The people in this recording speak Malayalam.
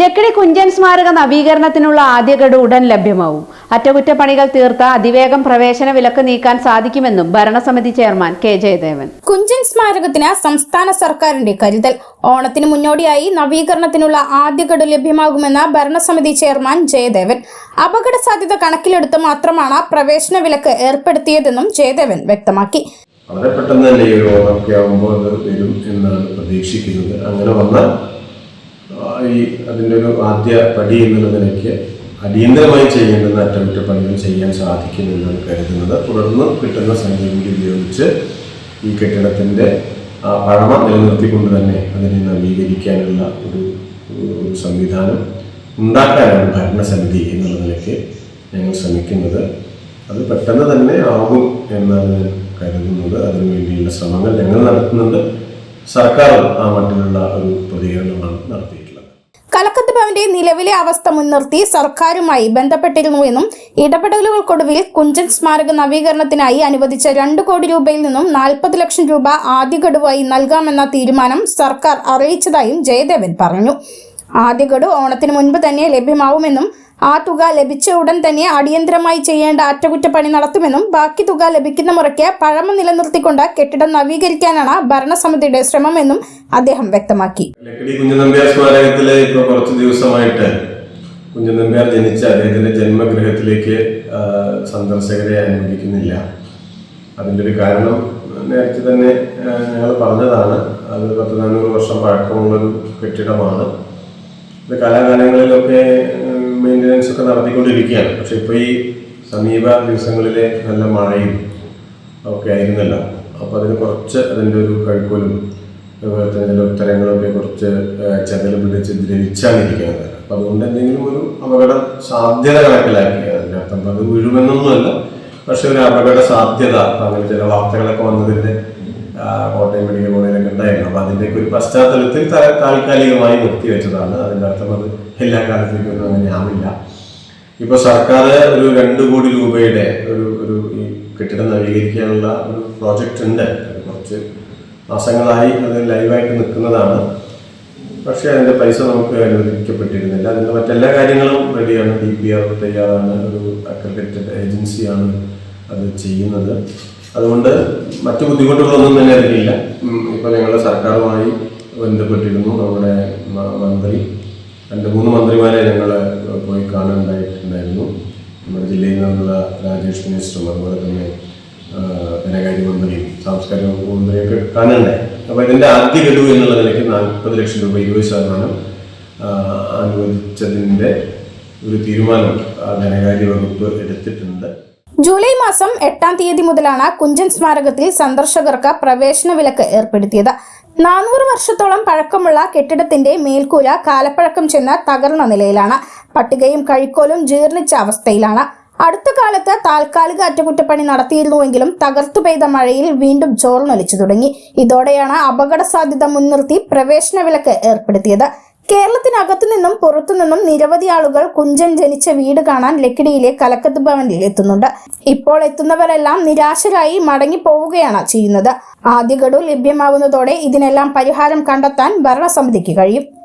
ലക്കിടി കുഞ്ചൻ സ്മാരക നവീകരണത്തിനുള്ള ആദ്യ ഗഡു ഉടൻ ലഭ്യമാവും. അറ്റകുറ്റപ്പണികൾ തീർത്ത അതിവേഗം പ്രവേശന വിലക്ക് നീക്കാൻ സാധിക്കുമെന്നും ഭരണസമിതി ചെയർമാൻ കെ ജയദേവൻ. കുഞ്ചൻ സ്മാരകത്തിന് സംസ്ഥാന സർക്കാരിന്റെ കരുതൽ. ഓണത്തിന് മുന്നോടിയായി നവീകരണത്തിനുള്ള ആദ്യ ഗഡു ലഭ്യമാകുമെന്ന ഭരണസമിതി ചെയർമാൻ ജയദേവൻ. അപകട സാധ്യത കണക്കിലെടുത്ത് മാത്രമാണ് പ്രവേശന വിലക്ക് ഏർപ്പെടുത്തിയതെന്നും ജയദേവൻ വ്യക്തമാക്കി. വളരെ പെട്ടെന്ന് തന്നെ ഈ ഓണമൊക്കെ ആകുമ്പോൾ അത് വരും എന്നാണ് പ്രതീക്ഷിക്കുന്നത് അങ്ങനെ വന്നാൽ ഈ അതിന്റെ ഒരു ആദ്യ പടി എന്നുള്ള നിലയ്ക്ക് അടിയന്തരമായി ചെയ്യേണ്ടുന്ന അറ്റകുറ്റപ്പണികൾ ചെയ്യാൻ സാധിക്കുമെന്നാണ് കരുതുന്നത്. തുടർന്ന് കിട്ടുന്ന സംഖ്യ കൂടി ഉപയോഗിച്ച് ഈ കെട്ടിടത്തിന്റെ പഴമ നിലനിർത്തിക്കൊണ്ട് തന്നെ അതിനെ നവീകരിക്കാനുള്ള ഒരു സംവിധാനം ഉണ്ടാക്കാനാണ് ഭരണസമിതി എന്നുള്ള നിലയ്ക്ക് ഞങ്ങൾ ശ്രമിക്കുന്നത്. അത് പെട്ടെന്ന് തന്നെ ആകും എന്നാണ് കരുതുന്നത്. അതിനുവേണ്ടിയുള്ള ശ്രമങ്ങൾ ഞങ്ങൾ നടത്തുന്നുണ്ട്. സർക്കാർ ആ മട്ടിലുള്ള ഒരു പ്രതികരണമാണ് നടത്തിയിട്ടുള്ളത് കലക്കത്ത് ഭവന്റെ നിലവിലെ അവസ്ഥ മുൻനിർത്തി സർക്കാരുമായി ബന്ധപ്പെട്ടിരുന്നുവെന്നും ഇടപെടലുകൾക്കൊടുവിൽ കുഞ്ചൻ സ്മാരക നവീകരണത്തിനായി അനുവദിച്ച രണ്ട് കോടി രൂപയിൽ നിന്നും നാൽപ്പത് ലക്ഷം രൂപ ആദ്യ ഗഡുവായി നൽകാമെന്ന തീരുമാനം സർക്കാർ അറിയിച്ചതായും ജയദേവൻ പറഞ്ഞു. ആദ്യ ഗഡു ഓണത്തിന് മുൻപ് തന്നെ ലഭ്യമാവുമെന്നും ആ തുക ലഭിച്ച ഉടൻ തന്നെ അടിയന്തരമായി ചെയ്യേണ്ട അറ്റകുറ്റപ്പണി നടത്തുമെന്നും ബാക്കി തുക ലഭിക്കുന്ന മുറയ്ക്ക് പഴമ നിലനിർത്തിക്കൊണ്ട് കെട്ടിടം നവീകരിക്കാനാണ് ഭരണസമിതിയുടെ ശ്രമമെന്നും അദ്ദേഹം വ്യക്തമാക്കി. കുഞ്ഞുനമ്പ്യാർ കുറച്ച് ദിവസമായിട്ട് കുഞ്ഞുനമ്പ്യാർ ജനിച്ച അദ്ദേഹത്തിന്റെ ജന്മഗൃഹത്തിലേക്ക് സന്ദർശകരെ അനുവദിക്കുന്നില്ല. അതിന്റെ ഒരു കാരണം നേരത്തെ തന്നെ ഞങ്ങൾ പറഞ്ഞതാണ്. അത് പത്ത് നാനൂറ് വർഷം പഴക്കമുള്ളൊരു കെട്ടിടമാണ്. ഇത് കാലാകാലങ്ങളിലൊക്കെ മെയിന്റനൻസ് ഒക്കെ നടത്തിക്കൊണ്ടിരിക്കുകയാണ്. പക്ഷേ ഇപ്പോൾ ഈ സമീപ ദിവസങ്ങളിലെ നല്ല മഴയും ഒക്കെ ആയിരുന്നല്ലോ. അപ്പോൾ അതിന് കുറച്ച് അതിന്റെ ഒരു കഴുക്കലും അതുപോലെ തന്നെ ചില ഉത്തരങ്ങളൊക്കെ കുറച്ച് ചതൽ പിടിച്ച് ദ്രവിച്ചാണ് ഇരിക്കുന്നത്. അപ്പോൾ അതുകൊണ്ട് എന്തെങ്കിലും ഒരു അപകട സാധ്യത കണക്കിലാക്കി അതിന്റെ അർത്ഥം അത് വീഴുമെന്നൊന്നുമല്ല പക്ഷേ ഒരു അപകട സാധ്യത അങ്ങനെ ചില വാർത്തകളൊക്കെ വന്നതിന്റെ കോട്ടയം മെഡിക്കൽ കോളേജിലൊക്കെ ഉണ്ടായിരുന്നു. അപ്പോൾ അതിന്റെയൊക്കെ ഒരു പശ്ചാത്തലത്തിൽ താൽക്കാലികമായി നിർത്തിവെച്ചതാണ് അതിന്റെ അർത്ഥം അത് എല്ലാ കാലത്തേക്കും ഒന്നും അങ്ങനെ ആവില്ല. ഇപ്പോൾ സർക്കാർ ഒരു രണ്ട് കോടി രൂപയുടെ ഒരു ഒരു ഈ കെട്ടിടം നവീകരിക്കാനുള്ള ഒരു പ്രോജക്റ്റ് ഉണ്ട്. കുറച്ച് മാസങ്ങളായി അത് ലൈവായിട്ട് നിൽക്കുന്നതാണ്. പക്ഷേ അതിന്റെ പൈസ നമുക്ക് അനുവദിക്കപ്പെട്ടിരുന്നില്ല. അതിന്റെ മറ്റെല്ലാ കാര്യങ്ങളും റെഡിയാണ്. ഡി പി ആർ തയ്യാറാണ്. ഒരു അക്രഡിറ്റഡ് ഏജൻസിയാണ് അത് ചെയ്യുന്നത്. അതുകൊണ്ട് മറ്റു ബുദ്ധിമുട്ടുകളൊന്നും തന്നെ അറിയില്ല ഇപ്പോൾ ഞങ്ങൾ സർക്കാരുമായി ബന്ധപ്പെട്ടിരുന്നു. നമ്മുടെ മന്ത്രി രണ്ട് മൂന്ന് മന്ത്രിമാരെ ഞങ്ങൾ പോയി കാണാനുണ്ടായിട്ടുണ്ടായിരുന്നു. നമ്മുടെ ജില്ലയിൽ നിന്നുള്ള രാജേഷ് മിനിസ്റ്ററും അതുപോലെ തന്നെ ആ, ധനകാര്യ മന്ത്രിയും സാംസ്കാരിക വകുപ്പ് മന്ത്രിയൊക്കെ കാണുന്നുണ്ടായി അപ്പോൾ ഇതിന്റെ ആദ്യ ഗഡു എന്നുള്ള നിലയ്ക്ക് നാൽപ്പത് ലക്ഷം രൂപ ഇരുപത് ശതമാനം അനുവദിച്ചതിന്റെ ഒരു തീരുമാനം ആ, ധനകാര്യ വകുപ്പ് എടുത്തിട്ടുണ്ട്. ജൂലൈ മാസം എട്ടാം തീയതി മുതലാണ് കുഞ്ചൻ സ്മാരകത്തിൽ സന്ദർശകർക്ക് പ്രവേശന വിലക്ക് ഏർപ്പെടുത്തിയത്. നാനൂറ് വർഷത്തോളം പഴക്കമുള്ള കെട്ടിടത്തിന്റെ മേൽക്കൂര കാലപ്പഴക്കം ചെന്ന് തകർന്ന നിലയിലാണ്. പട്ടികയും കഴിക്കോലും ജീർണിച്ച അവസ്ഥയിലാണ്. അടുത്ത കാലത്ത് താൽക്കാലിക അറ്റകുറ്റപ്പണി നടത്തിയിരുന്നുവെങ്കിലും തകർത്തു പെയ്ത മഴയിൽ വീണ്ടും ചോർന്നൊലിച്ചു തുടങ്ങി. ഇതോടെയാണ് അപകട സാധ്യത മുൻനിർത്തി പ്രവേശന വിലക്ക് ഏർപ്പെടുത്തിയത്. കേരളത്തിനകത്തു നിന്നും പുറത്തു നിന്നും നിരവധി ആളുകൾ കുഞ്ചൻ ജനിച്ച വീട് കാണാൻ ലക്കിടിയിലെ കലക്കത്ത് ഭവനിൽ എത്തുന്നുണ്ട്. ഇപ്പോൾ എത്തുന്നവരെല്ലാം നിരാശരായി മടങ്ങി പോവുകയാണ് ചെയ്യുന്നത്. ആദ്യ ഗഡു ലഭ്യമാവുന്നതോടെ ഇതിനെല്ലാം പരിഹാരം കണ്ടെത്താൻ ഭരണസമിതിക്ക് കഴിയും.